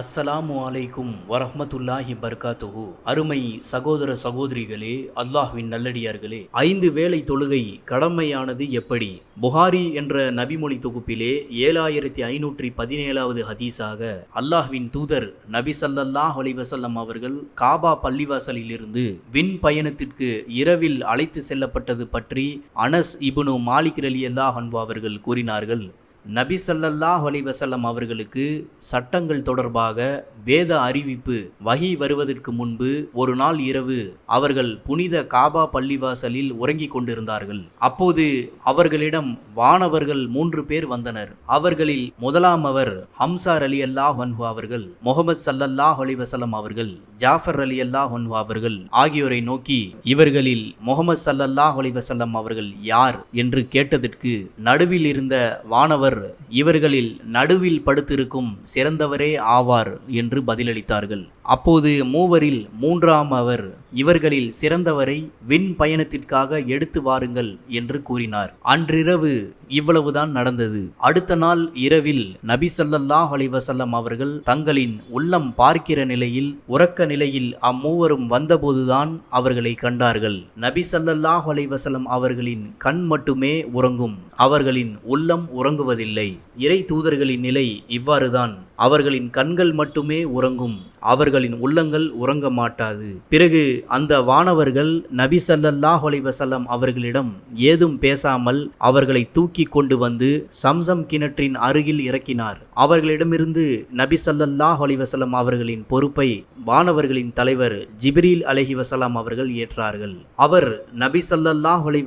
அஸ்ஸலாமு அலைக்கும் வரஹமத்துல்லாஹி பர்காத்துஹு. அருமை சகோதர சகோதரிகளே அல்லாஹ்வின் நல்லடியார்களே ஐந்து வேளை தொழுகை கடமையானது எப்படி? புகாரி என்ற நபிமொழி தொகுப்பிலே ஏழாயிரத்தி ஐநூற்றி பதினேழாவது ஹதீஸாக அல்லாஹ்வின் தூதர் நபி சல்லல்லாஹ் அலிவசல்லம் அவர்கள் காபா பள்ளிவாசலிலிருந்து விண் பயணத்திற்கு இரவில் அழைத்து செல்லப்பட்டது பற்றி அனஸ் இபுனு மாலிக் ரலியல்லாஹு அன்வா அவர்கள் கூறினார்கள். நபி சல்லல்லாஹ் அலிவசல்லம் அவர்களுக்கு சட்டங்கள் தொடர்பாக வேத அறிவிப்பு வகி வருவதற்கு முன்பு ஒரு நாள் இரவு அவர்கள் புனித காபா பள்ளிவாசலில் உறங்கிக் கொண்டிருந்தார்கள். அப்போது அவர்களிடம் வானவர்கள் மூன்று பேர் வந்தனர். அவர்களில் முதலாம் அவர் ஹம்சார் அலி அல்லாஹ் அன்ஹு அவர்கள் முகமது சல்லல்லாஹ் அலிவசல்லம் அவர்கள் ஜாஃபர் அலி அல்லாஹ் அன்ஹு அவர்கள் ஆகியோரை நோக்கி இவர்களில் முகமது சல்லல்லாஹ் அலிவசல்லம் அவர்கள் யார் என்று கேட்டதற்கு நடுவில் இருந்த வானவர் இவர்களில் நடுவில் படுத்திருக்கும் சிறந்தவரே ஆவார் என்று பதிலளித்தார்கள். அப்போது மூவரில் மூன்றாம் அவர் இவர்களில் சிறந்தவரை விண் பயணத்திற்காக எடுத்து வாருங்கள் என்று கூறினார். அன்றிரவு இவ்வளவுதான் நடந்தது. அடுத்த நாள் இரவில் நபி சல்லல்லாஹ் அலிவசல்லம் அவர்கள் தங்களின் உள்ளம் பார்க்கிற நிலையில் உறக்க நிலையில் அம்மூவரும் வந்தபோதுதான் அவர்களை கண்டார்கள். நபி சல்லல்லாஹ் அலிவசல்லம் அவர்களின் கண் மட்டுமே உறங்கும். அவர்களின் உள்ளம் உறங்குவதில்லை. இறை தூதர்களின் நிலை இவ்வாறுதான். அவர்களின் கண்கள் மட்டுமே உறங்கும் அவர்களின் உள்ளங்கள் உறங்க மாட்டாது. பிறகு அந்த வானவர்கள் நபி சல்லல்லாஹ் அலைஹி அவர்களிடம் ஏதும் பேசாமல் அவர்களை தூக்கி கொண்டு வந்து சம்சம் கிணற்றின் அருகில் இறக்கினார். அவர்களிடமிருந்து நபி சல்லல்லாஹ் அலைஹி அவர்களின் பொறுப்பை வானவர்களின் தலைவர் ஜிப்ரீல் அலைஹி வசலாம் அவர்கள் ஏற்றார்கள். அவர் நபி சல்லல்லாஹ் அலைஹி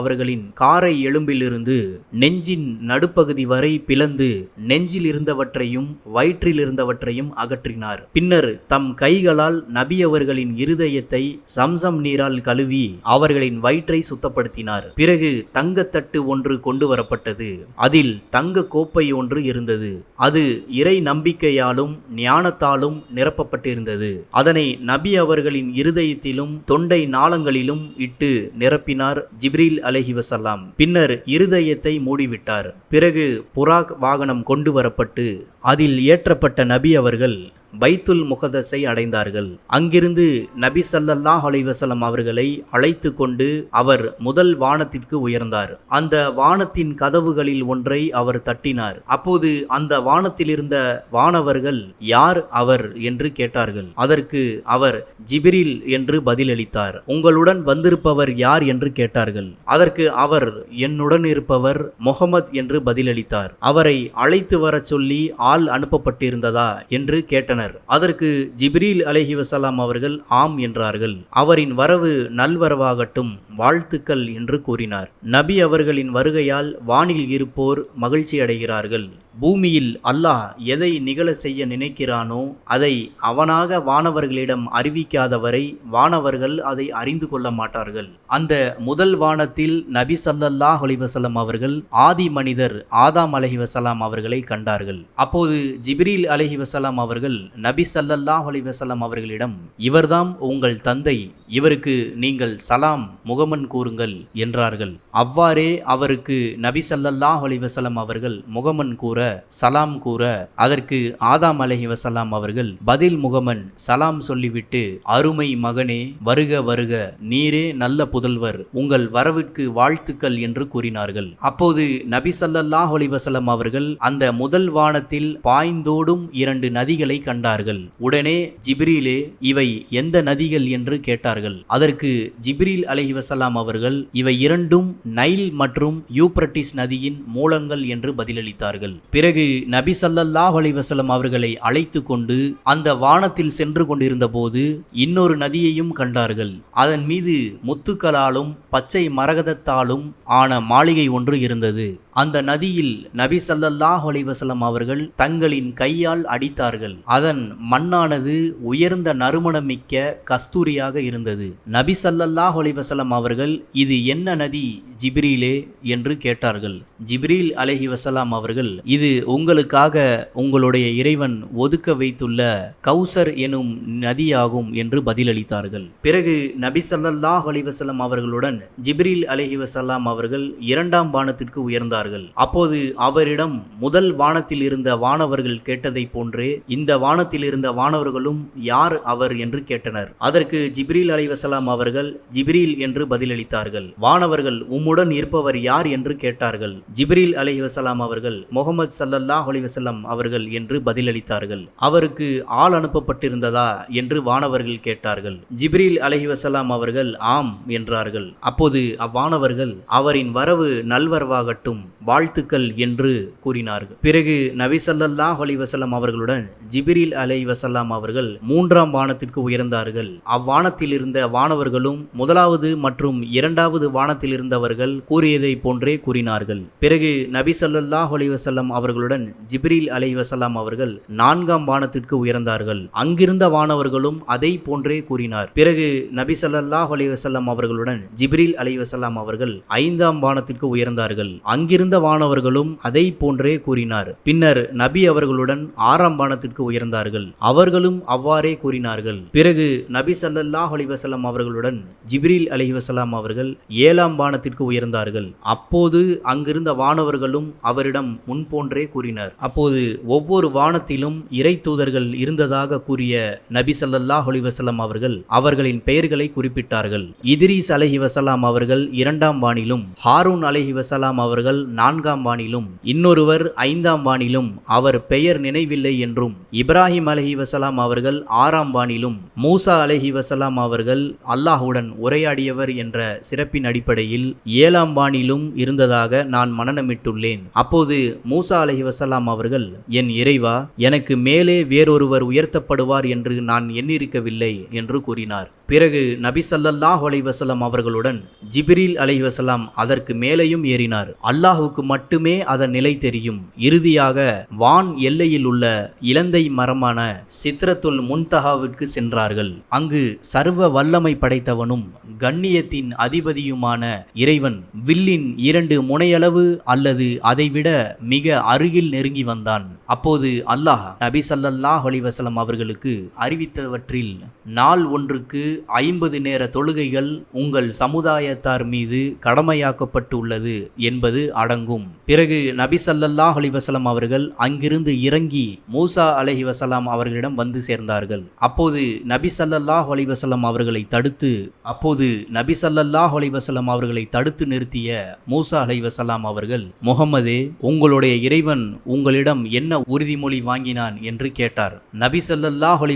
அவர்களின் காரை எலும்பிலிருந்து நெஞ்சின் நடுப்பகுதி வரை பிளந்து நெஞ்சில் இருந்தவற்றையும் வயிற்றில் இருந்தவற்றையும் அகற்றினார். பின்னர் தம் கைகளால் நபி அவர்களின் இருதயத்தை சம்சம் நீரால் கழுவி அவர்களின் வயிற்றை சுத்தப்படுத்தினார். பிறகு தங்கத்தட்டு ஒன்று கொண்டு வரப்பட்டது அதில் தங்க கோப்பை ஒன்று இருந்தது. அது இறை நம்பிக்கையாலும் ஞானத்தாலும் நிரப்பப்பட்டிருந்தது. அதனை நபி அவர்களின் இருதயத்திலும் தொண்டை நாளங்களிலும் இட்டு நிரப்பினார் ஜிப்ரீல் அலஹி வசல்லாம் பின்னர் இருதயத்தை மூடிவிட்டார். பிறகு புராக் வாகனம் கொண்டு வரப்பட்டு அதில் ஏற்றப்பட்ட நபி அவர்கள் பைத்துல் முகதஸை அடைந்தார்கள். அங்கிருந்து நபி சல்லல்லாஹ் அலைவசலம் அவர்களை அழைத்து கொண்டு அவர் முதல் வானத்திற்கு உயர்ந்தார். அந்த வானத்தின் கதவுகளில் ஒன்றை அவர் தட்டினார். அப்போது அந்த வானத்தில் இருந்த வானவர்கள் யார் அவர் என்று கேட்டார்கள். அதற்கு அவர் ஜிபிரில் என்று பதிலளித்தார். உங்களுடன் வந்திருப்பவர் யார் என்று கேட்டார்கள். அதற்கு அவர் என்னுடன் இருப்பவர் முகமது என்று பதிலளித்தார். அவரை அழைத்து வரச் சொல்லி ஆள் அனுப்பப்பட்டிருந்ததா என்று கேட்டனர். அதற்கு ஜிப்ரீல் அலஹி வசலாம் அவர்கள் ஆம் என்றார்கள். அவரின் வரவு நல்வரவாகட்டும் வாழ்த்துக்கள் என்று கூறினார். நபி அவர்களின் வருகையால் வானில் இருப்போர் மகிழ்ச்சி அடைகிறார்கள் பூமியில் அல்லாஹ் எதை நிகழ செய்ய நினைக்கிறானோ அதை அவனாக வானவர்களிடம் அறிவிக்காதவரை வானவர்கள் அதை அறிந்து கொள்ள மாட்டார்கள். அந்த முதல் வானத்தில் நபி சல்லல்லாஹ் அலிவசலம் அவர்கள் ஆதி மனிதர் ஆதாம் அலஹிவசலாம் அவர்களை கண்டார்கள். அப்போது ஜிப்ரீல் அலஹிவசலாம் அவர்கள் நபி சல்லல்லாஹ் அலைஹி அவர்களிடம் இவர்தாம் உங்கள் தந்தை இவருக்கு நீங்கள் சலாம் முகமன் கூறுங்கள் என்றார்கள். அவ்வாறே அவருக்கு நபி சல்லல்லாஹ் அலைஹி அவர்கள் முகமன் கூற சலாம் கூற அதற்கு ஆதாம் அலைஹி வசலாம் அவர்கள் பதில் முகமன் சலாம் சொல்லிவிட்டு அருமை மகனே வருக வருக நீரே நல்ல புதல்வர் உங்கள் வரவிற்கு வாழ்த்துக்கள் என்று கூறினார்கள். அப்போது நபி சல்லல்லாஹ் அலைஹி அவர்கள் அந்த முதல் வானத்தில் பாய்ந்தோடும் இரண்டு நதிகளை கண்டார்கள். உடனே ஜிப்ரீலே இவை எந்த நதிகள்? என்று கேட்டார்கள். அதற்கு ஜிப்ரீல் அலஹி வஸல்லாம் அவர்கள் இவை இரண்டும் நைல் மற்றும் யூப்ரட்டிஸ் நதியின் மூலங்கள் என்று பதிலளித்தார்கள். பிறகு நபி சல்லல்லாஹ் அலைஹி அவர்களை அழைத்து கொண்டு அந்த வானத்தில் சென்று கொண்டிருந்த போது இன்னொரு நதியையும் கண்டார்கள். அதன் மீது முத்துக்களாலும் பச்சை மரகதத்தாலும் ஆன மாளிகை ஒன்று இருந்தது. அந்த நதியில் நபி சல்லல்லாஹ் அலைவசலம் அவர்கள் தங்களின் கையால் அடித்தார்கள். அதன் மண்ணானது உயர்ந்த நறுமணம் மிக்க கஸ்தூரியாக இருந்தது. நபி சல்லல்லாஹ் அலைவசலம் அவர்கள் இது என்ன நதி ஜிப்ரீலே என்று கேட்டார்கள். ஜிப்ரீல் அலஹி வசலாம் அவர்கள் இது உங்களுக்காக உங்களுடைய இறைவன் ஒதுக்க வைத்துள்ள கௌசர் எனும் நதியாகும் என்று பதிலளித்தார்கள். பிறகு நபி சல்லல்லாஹ் அலைஹி அவர்களுடன் ஜிப்ரீல் அலஹி வசலாம் அவர்கள் இரண்டாம் வானத்திற்கு உயர்ந்தார்கள். கேட்டார்கள். அப்போது அவரிடம் முதல் வானத்தில் இருந்த வானவர்கள் கேட்டதைப் போன்றே இந்த வானத்தில் இருந்த வானவர்களும் யார் அவர்? என்று கேட்டனர். அதற்கு ஜிப்ரீல் அலைவசலாம் அவர்கள் ஜிப்ரீல் என்று பதிலளித்தார்கள். வானவர்கள் உம்முடன் இருப்பவர் யார்? என்று கேட்டார்கள். ஜிப்ரீல் அலைவசலாம் அவர்கள் முகமது சல்லல்லாஹ் அலிவசல்லாம் அவர்கள் என்று பதிலளித்தார்கள். அவருக்கு ஆள் அனுப்பப்பட்டிருந்ததா? என்று வானவர்கள் கேட்டார்கள். ஜிப்ரீல் அலைவசலாம் அவர்கள் ஆம் என்றார்கள். அப்போது அவ்வானவர்கள் அவரின் வரவு நல்வரவாகட்டும் வாழ்த்துக்கள் என்று கூறினார்கள். பிறகு நபி ஸல்லல்லாஹு அவர்களுடன் ஜிபிரில் அலை வசல்லாம் அவர்கள் மூன்றாம் வானத்திற்கு உயர்ந்தார்கள். அவ்வானத்தில் இருந்த வானவர்களும் முதலாவது மற்றும் இரண்டாவது வானத்தில் இருந்தவர்கள் கூறியதை போன்றே கூறினார்கள். பிறகு நபி ஸல்லல்லாஹு அலைஹி அவர்களுடன் ஜிப்ரில் அலை வசல்லாம் அவர்கள் நான்காம் வானத்திற்கு உயர்ந்தார்கள். அங்கிருந்த வானவர்களும் அதை போன்றே கூறினார். பிறகு நபி ஸல்லல்லாஹு அலைஹி அவர்களுடன் ஜிப்ரில் அலை வசல்லாம் அவர்கள் ஐந்தாம் வானத்திற்கு உயர்ந்தார்கள். அங்கிருந்த வானவர்களும் அதை போன்றே கூறினார். பின்னர் நபி அவர்களுடன் ஆறாம் வானத்திற்கு உயர்ந்தார்கள். அவர்களும் அவ்வாறே கூறினார்கள். பிறகு நபி ஸல்லல்லாஹு அலிவசலாம் அவர்களுடன் ஜிப்ரீல் அலிவசலாம் அவர்கள் ஏழாம் வானத்திற்கு உயர்ந்தார்கள். அப்போது அங்கிருந்த வானவர்களும் அவரிடம் முன்போன்றே கூறினர். அப்போது ஒவ்வொரு வானத்திலும் இறை தூதர்கள் இருந்ததாக கூறிய நபி ஸல்லல்லாஹு அலைஹி அவர்கள் அவர்களின் பெயர்களை குறிப்பிட்டார்கள். இத்ரீஸ் அலஹி வசலாம் அவர்கள் இரண்டாம் வானிலும் ஹாரூன் அலைஹி வசலாம் அவர்கள் நான்காம் வானிலும் இன்னொருவர் ஐந்தாம் வானிலும் அவர் பெயர் நினைவில்லை என்றும் இப்ராஹிம் அலஹி வசலாம் அவர்கள் ஆறாம் வானிலும் மூசா அலஹி வசலாம் அவர்கள் அல்லாஹுடன் உரையாடியவர் என்ற சிறப்பின் அடிப்படையில் ஏழாம் வானிலும் இருந்ததாக நான் மனநமிட்டுள்ளேன். அப்போது மூசா அலஹி வசலாம் அவர்கள் என் இறைவா எனக்கு மேலே வேறொருவர் உயர்த்தப்படுவார் என்று நான் எண்ணிருக்கவில்லை என்று கூறினார். பிறகு நபி சல்லல்லாஹ் அலைவசலம் அவர்களுடன் ஜிப்ரீல் அலைவசலாம் அதற்கு மேலேயும் ஏறினார். அல்லாஹுக்கு மட்டுமே அதன் நிலை தெரியும். இறுதியாக வான் எல்லையில் உள்ள இலந்தை மரமான சித்ரத்துல் முன்தஹாவிற்கு சென்றார்கள். அங்கு சர்வ வல்லமை படைத்தவனும் கண்ணியத்தின் அதிபதியுமான இறைவன் வில்லின் இரண்டு முனையளவு அல்லது அதைவிட மிக அருகில் நெருங்கி வந்தான். அப்போது அல்லாஹ் நபி சல்லல்லாஹ் அலிவசலம் அவர்களுக்கு அறிவித்தவற்றில் நாள் ஒன்றுக்கு ஐம்பது நேர தொழுகைகள் உங்கள் சமுதாயத்தார் மீது கடமையாக்கப்பட்டுள்ளது என்பது அடங்கும். பிறகு நபி ஸல்லல்லாஹு அவர்கள் அங்கிருந்து இறங்கி மூசா அலஹி வசலாம் அவர்களிடம் வந்து சேர்ந்தார்கள். அப்போது நபி ஸல்லல்லாஹு அவர்களை தடுத்து அப்போது நபி ஸல்லல்லாஹு அவர்களை தடுத்து நிறுத்திய மூசா அலைஹி அவர்கள் முகமதே உங்களுடைய இறைவன் உங்களிடம் என்ன உறுதிமொழி வாங்கினான்? என்று கேட்டார். நபி ஸல்லல்லாஹு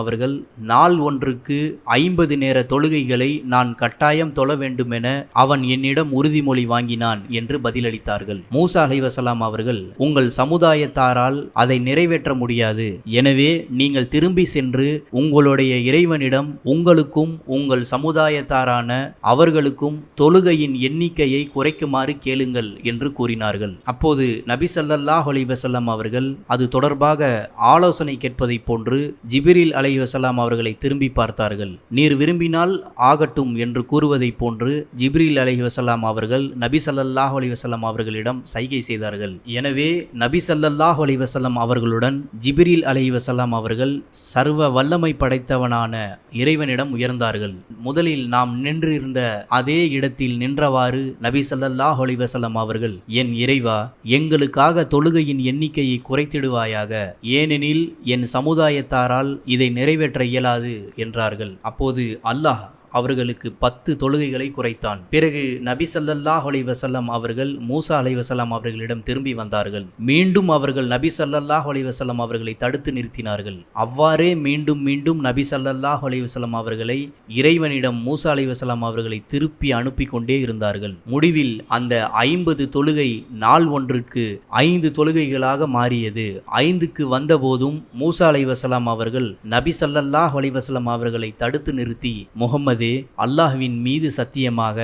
அவர்கள் நாள் ஒன்றுக்கு ஐம்பது நேர தொழுகைகளை நான் கட்டாயம் தொழ வேண்டுமென அவன் என்னிடம் உறுதிமொழி வாங்கினான் என்று பதிலளித்தார்கள். மூசா அலைவசலாம் அவர்கள் உங்கள் சமுதாயத்தாரால் அதை நிறைவேற்ற முடியாது. எனவே நீங்கள் திரும்பி சென்று உங்களுடைய இறைவனிடம் உங்களுக்கும் உங்கள் சமுதாயத்தாரான அவர்களுக்கும் தொழுகையின் எண்ணிக்கையை குறைக்குமாறு கேளுங்கள் என்று கூறினார்கள். அப்போது நபி ஸல்லல்லாஹு அலைஹி அவர்கள் அது தொடர்பாக ஆலோசனை கேட்பதைப் போன்று ஜிபிரில் அலைவசலாம் அவர்களை திரும்பி பார்த்தார்கள். நீர் விரும்பினால் ஆகட்டும் என்று கூறுவதைப் போன்று ஜிப்ரீல் அலைஹி வசலாம் அவர்கள் நபி ஸல்லல்லாஹு அலி வஸல்லம் அவர்களிடம் சைகை செய்தார்கள். எனவே நபி ஸல்லல்லாஹு அலி வஸல்லம் அவர்களுடன் ஜிப்ரீல் அலைஹி வஸல்லம் அவர்கள் சர்வ வல்லமை படைத்தவனான இறைவனிடம் உயர்ந்தார்கள். முதலில் நாம் நின்றிருந்த அதே இடத்தில் நின்றவாறு நபி ஸல்லல்லாஹு அலி வஸல்லம் அவர்கள் என் இறைவா எங்களுக்காக தொழுகையின் எண்ணிக்கையை குறைத்திடுவாயாக. ஏனெனில் என் சமுதாயத்தாரால் இதை நிறைவேற்ற இயலாது என்றார்கள். அப்போது அல்லாஹ் அவர்களுக்கு பத்து தொழுகைகளை குறைத்தான். பிறகு நபி சல்லல்லாஹ் அலைவசல்லம் அவர்கள் மூசா அலைவசல்லாம் அவர்களிடம் திரும்பி வந்தார்கள். மீண்டும் அவர்கள் நபி சல்லல்லாஹ் அலைவசல்லம் அவர்களை தடுத்து நிறுத்தினார்கள். அவ்வாறே மீண்டும் மீண்டும் நபி சல்லல்லாஹ் அலைவசல்லம் அவர்களை இறைவனிடம் மூசா அலைவசல்லாம் அவர்களை திருப்பி அனுப்பி கொண்டே இருந்தார்கள். முடிவில் அந்த ஐம்பது தொழுகை நாள் ஒன்றுக்கு ஐந்து தொழுகைகளாக மாறியது. ஐந்துக்கு வந்தபோதும் மூசா அலைவசலாம் அவர்கள் நபி சல்லல்லாஹ் அலைவசலம் அவர்களை தடுத்து நிறுத்தி முகமது முகம்மதே அல்லாஹ்வின் மீது சத்தியமாக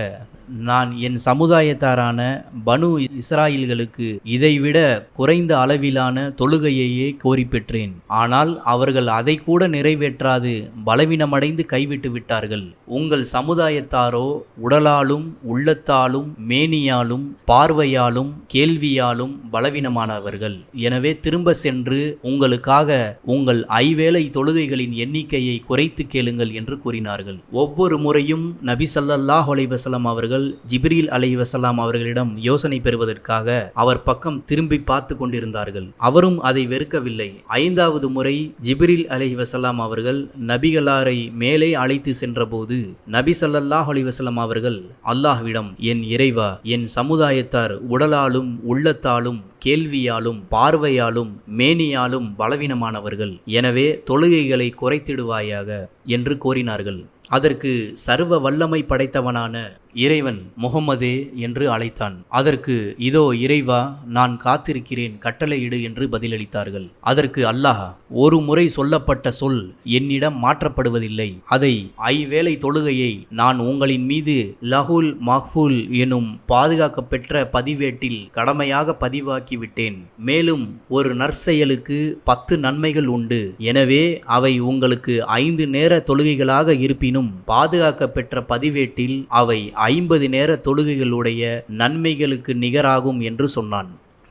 நான் என் சமுதாயத்தாரான பனு இஸ்ராயில்களுக்கு இதைவிட குறைந்த அளவிலான தொழுகையையே கோரி பெற்றேன் ஆனால் அவர்கள் அதை கூட நிறைவேற்றாது பலவீனமடைந்து கைவிட்டு விட்டார்கள். உங்கள் சமுதாயத்தாரோ உடலாலும் உள்ளத்தாலும் மேனியாலும் பார்வையாலும் கேள்வியாலும் பலவீனமானவர்கள். எனவே திரும்ப சென்று உங்களுக்காக உங்கள் ஐவேளை தொழுகைகளின் எண்ணிக்கையை குறைத்து கேளுங்கள் என்று கூறினார்கள். ஒவ்வொரு முறையும் நபி சல்லல்லாஹ் அலைஹி அவர்கள் அவர்கள் ஜிப்ரீல் அலை வசலாம் அவர்களிடம் யோசனை பெறுவதற்காக அவர் பக்கம் திரும்பி பார்த்து கொண்டிருந்தார்கள். அவரும் அதை வெறுக்கவில்லை. ஐந்தாவது முறை ஜிப்ரீல் அலை வசலாம் அவர்கள் நபிகளாரை மேலே அழைத்து சென்றபோது நபி சல்லல்லாஹ் அலி வசலாம் அவர்கள் அல்லாஹ்விடம் என் இறைவா என் சமுதாயத்தார் உடலாலும் உள்ளத்தாலும் கேள்வியாலும் பார்வையாலும் மேனியாலும் பலவீனமானவர்கள். எனவே தொழுகைகளை குறைத்திடுவாயாக என்று கோரினார்கள் அதற்கு சர்வ வல்லமை படைத்தவனான இறைவன் முகமதே என்று அழைத்தான். அதற்கு இதோ இறைவா நான் காத்திருக்கிறேன் கட்டளையிடு என்று பதிலளித்தார்கள். அதற்கு அல்லாஹ் ஒரு முறை சொல்லப்பட்ட சொல் என்னிடம் மாற்றப்படுவதில்லை. அதை ஐவேளை தொழுகையை நான் உங்களின் மீது லஹுல் மஹ்ஃபுல் எனும் பாதுகாக்கப்பெற்ற பதிவேட்டில் கடமையாக பதிவாக்கி விட்டேன். மேலும் ஒரு நற்செயலுக்கு பத்து நன்மைகள் உண்டு. எனவே அவை உங்களுக்கு ஐந்து நேர தொழுகைகளாக இருப்பினும் பாதுகாக்கப்பெற்ற பதிவேட்டில் அவை ஐம்பது நேர தொழுகைகளுடைய நன்மைகளுக்கு நிகராகும் என்று சொன்னான்.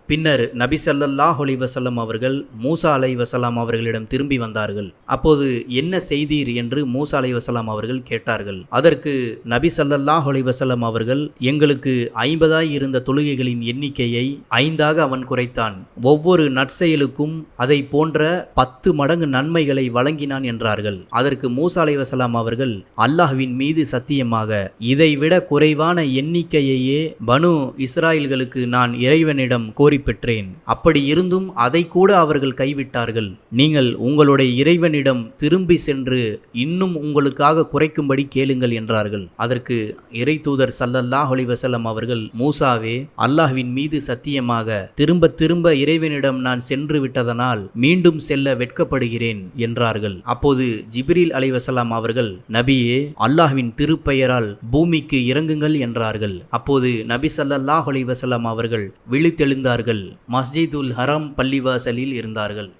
பின்னர் நபி ஸல்லல்லாஹு அலைஹி வசல்லம் அவர்கள் மூசா அலை வசலாம் அவர்களிடம் திரும்பி வந்தார்கள். அப்போது என்ன செய்தீர் என்று மூசா அலை வசலாம் அவர்கள் கேட்டார்கள். அதற்கு நபி ஸல்லல்லாஹு அலைஹி வஸல்லம் அவர்கள் எங்களுக்கு ஐம்பதாய் இருந்த தொழுகைகளின் எண்ணிக்கையை ஐந்தாக அவன் குறைத்தான். ஒவ்வொரு நற்செயலுக்கும் அதை போன்ற பத்து மடங்கு நன்மைகளை வழங்கினான் என்றார்கள். அதற்கு மூசா அலை வசலாம் அவர்கள் அல்லாஹ்வின் மீது சத்தியமாக இதைவிட குறைவான எண்ணிக்கையையே பனு இஸ்ராயல்களுக்கு நான் இறைவனிடம் கோரி பெற்றேன். அப்படி இருந்தும் அதை கூட அவர்கள் கைவிட்டார்கள். நீங்கள் உங்களுடைய இறைவனிடம் திரும்பி சென்று இன்னும் உங்களுக்காக குறைக்கும்படி கேளுங்கள் என்றார்கள். அதற்கு இறை தூதர் சல்லல்லாஹ் அலைஹி அவர்கள் மூசாவே அல்லாஹ்வின் மீது சத்தியமாக திரும்ப திரும்ப இறைவனிடம் நான் சென்று விட்டதனால் மீண்டும் செல்ல வெட்கப்படுகிறேன் என்றார்கள். அப்போது ஜிப்ரீல் அலைவசலாம் அவர்கள் நபியே அல்லாஹ்வின் திருப்பெயரால் பூமிக்கு இறங்குங்கள் என்றார்கள். அப்போது நபி ஸல்லல்லாஹு அலிவசலாம் அவர்கள் விழித்தெழுந்தார்கள். மஸ்ஜிதுல் ஹரம் பள்ளிவாசலில் இருந்தார்கள்.